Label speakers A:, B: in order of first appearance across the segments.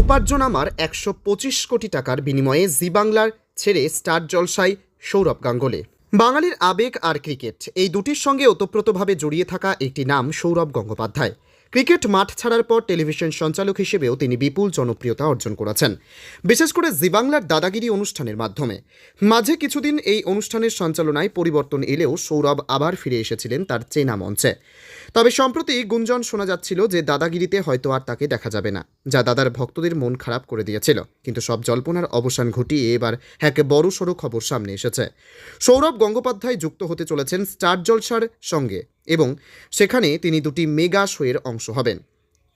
A: উপার্জন আমার একশো পঁচিশ কোটি টাকার বিনিময়ে জি বাংলার ছেড়ে স্টার জলসাই, সৌরভ গাঙ্গুলি। বাঙালির আবেগ আর ক্রিকেট, এই দুটির সঙ্গে ওতপ্রোতভাবে জড়িয়ে থাকা একটি নাম সৌরভ গঙ্গোপাধ্যায়। ক্রিকেট মাঠ ছাড়ার পর টেলিভিশন সঞ্চালক হিসেবেও তিনি বিপুল জনপ্রিয়তা অর্জন করেছেন। বিশেষ করে জি বাংলার দাদাগিরি অনুষ্ঠানের মাধ্যমে। মাঝে কিছুদিন এই অনুষ্ঠানের সঞ্চালনায় পরিবর্তন এলেও সৌরভ আবার ফিরে এসেছিলেন তার চেনা মঞ্চে। তবে সম্প্রতি গুঞ্জন শোনা যাচ্ছিল যে দাদাগিরিতে হয়তো আর তাকে দেখা যাবে না, যা দাদার ভক্তদের মন খারাপ করে দিয়েছিল। কিন্তু সব জল্পনার অবসান ঘটিয়ে এবার এক বড় সড়ো খবর সামনে এসেছে। সৌরভ গঙ্গোপাধ্যায় যুক্ত হতে চলেছেন স্টার জলসার সঙ্গে। এবং সেখানে তিনি দুটি মেগা শোয়ের অংশ হবেন।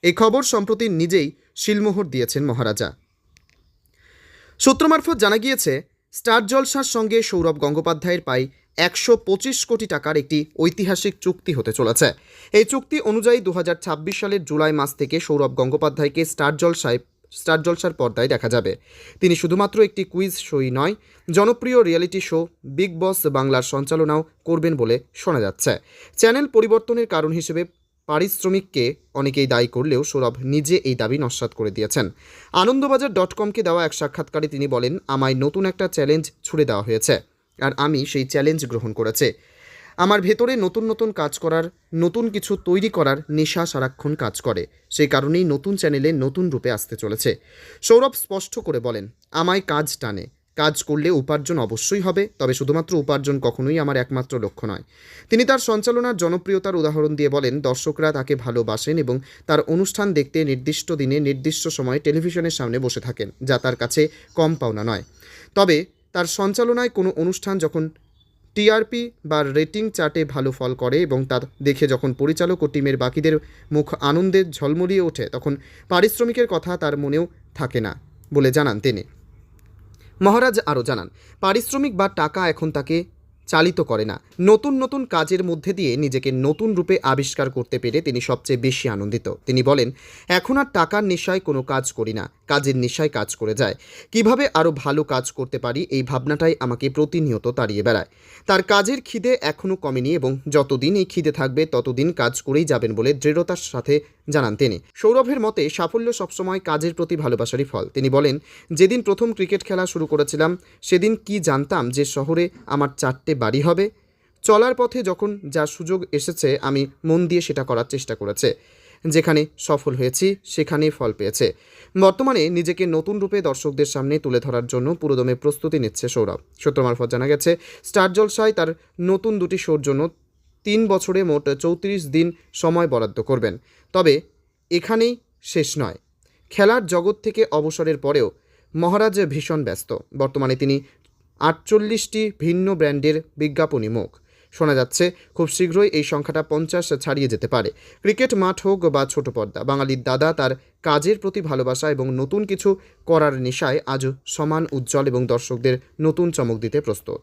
A: এই খবর সম্প্রতি নিজেই শিলমোহর দিয়েছেন মহারাজা। সূত্র মারফত জানা গিয়েছে, স্টার জলসার সঙ্গে সৌরভ গঙ্গোপাধ্যায়ের পাই একশো পঁচিশ কোটি টাকার একটি ঐতিহাসিক চুক্তি হতে চলেছে। এই চুক্তি অনুযায়ী দু হাজার ছাব্বিশ সালের জুলাই মাস থেকে সৌরভ গঙ্গোপাধ্যায়কে স্টার জলসায় স্টার জলসার পর্দায় দেখা যাবে। তিনি শুধুমাত্র একটি কুইজ শোই নয়, জনপ্রিয় রিয়েলিটি শো বিগ বস বাংলার সঞ্চালনাও করবেন বলে শোনা যাচ্ছে। চ্যানেল পরিবর্তনের কারণ হিসেবে পারিশ্রমিককে অনেকেই দায়ী করলেও সৌরভ নিজে এই দাবি নস্যাৎ করে দিয়েছেন। আনন্দবাজার ডট কমকে দেওয়া এক সাক্ষাৎকারে তিনি বলেন, আমায় নতুন একটা চ্যালেঞ্জ ছুড়ে দেওয়া হয়েছে, আর আমি সেই চ্যালেঞ্জ গ্রহণ করেছে। আমার ভেতরে নতুন নতুন কাজ করার, নতুন কিছু তৈরি করার নেশা সারাক্ষণ কাজ করে। সেই কারণেই নতুন চ্যানেলে নতুন রূপে আসতে চলেছে। সৌরভ স্পষ্ট করে বলেন, আমায় কাজ টানে। কাজ করলে উপার্জন অবশ্যই হবে, তবে শুধুমাত্র উপার্জন কখনোই আমার একমাত্র লক্ষ্য নয়। তিনি তার সঞ্চালনার জনপ্রিয়তার উদাহরণ দিয়ে বলেন, দর্শকরা তাকে ভালোবাসেন এবং তার অনুষ্ঠান দেখতে নির্দিষ্ট দিনে নির্দিষ্ট সময়ে টেলিভিশনের সামনে বসে থাকেন, যা তার কাছে কম পাওনা নয়। তবে তার সঞ্চালনায় কোনো অনুষ্ঠান যখন টিআরপি বা রেটিং চার্টে ভালো ফল করে এবং তা দেখে যখন পরিচালক ও টিমের বাকিদের মুখ আনন্দে ঝলমলিয়ে ওঠে, তখন পারিশ্রমিকের কথা তার মনেও থাকে না বলে জানান তিনি। মহারাজ আরও জানান, পারিশ্রমিক বা টাকা এখন তাকে চালিত করে না। নতুন নতুন কাজের মধ্যে দিয়ে নিজেকে নতুন রূপে আবিষ্কার করতে পেরে তিনি সবচেয়ে বেশি আনন্দিত। তিনি বলেন, এখন আর টাকার নেশায় কোনো কাজ করি না। কাজের নেশায় কাজ করে যায়। কীভাবে আরও ভালো কাজ করতে পারি এই ভাবনাটাই আমাকে প্রতিনিয়ত তাড়িয়ে বেড়ায়। তার কাজের খিদে এখনও কমেনি এবং যতদিন এই খিদে থাকবে ততদিন কাজ করেই যাবেন বলে দৃঢ়তার সাথে জানান তিনি। সৌরভের মতে, সাফল্য সবসময় কাজের প্রতি ভালোবাসারই ফল। তিনি বলেন, যেদিন প্রথম ক্রিকেট খেলা শুরু করেছিলাম, সেদিন কি জানতাম যে শহরে আমার চারটে বাড়ি হবে? চলার পথে যখন যা সুযোগ এসেছে, আমি মন দিয়ে সেটা করার চেষ্টা করেছে। যেখানে সফল হয়েছি, সেখানেই ফল পেয়েছে। বর্তমানে নিজেকে নতুন রূপে দর্শকদের সামনে তুলে ধরার জন্য পুরোদমে প্রস্তুতি নিচ্ছে সৌরভ। সূত্র মারফত জানা গেছে, স্টার জলসায় তার নতুন দুটি শোর জন্য তিন বছরে মোট চৌত্রিশ দিন সময় বরাদ্দ করবেন। তবে এখানেই শেষ নয়। খেলার জগৎ থেকে অবসরের পরেও মহারাজ ভীষণ ব্যস্ত। বর্তমানে তিনি আটচল্লিশটি ভিন্ন ব্র্যান্ডের বিজ্ঞাপনী মুখ। শোনা যাচ্ছে, খুব শীঘ্রই এই সংখ্যাটা পঞ্চাশ ছাড়িয়ে যেতে পারে। ক্রিকেট মাঠ হোক বা ছোট পর্দা, বাঙালির দাদা তার কাজের প্রতি ভালোবাসা এবং নতুন কিছু করার নেশায় আজও সমান উজ্জ্বল এবং দর্শকদের নতুন চমক দিতে প্রস্তুত।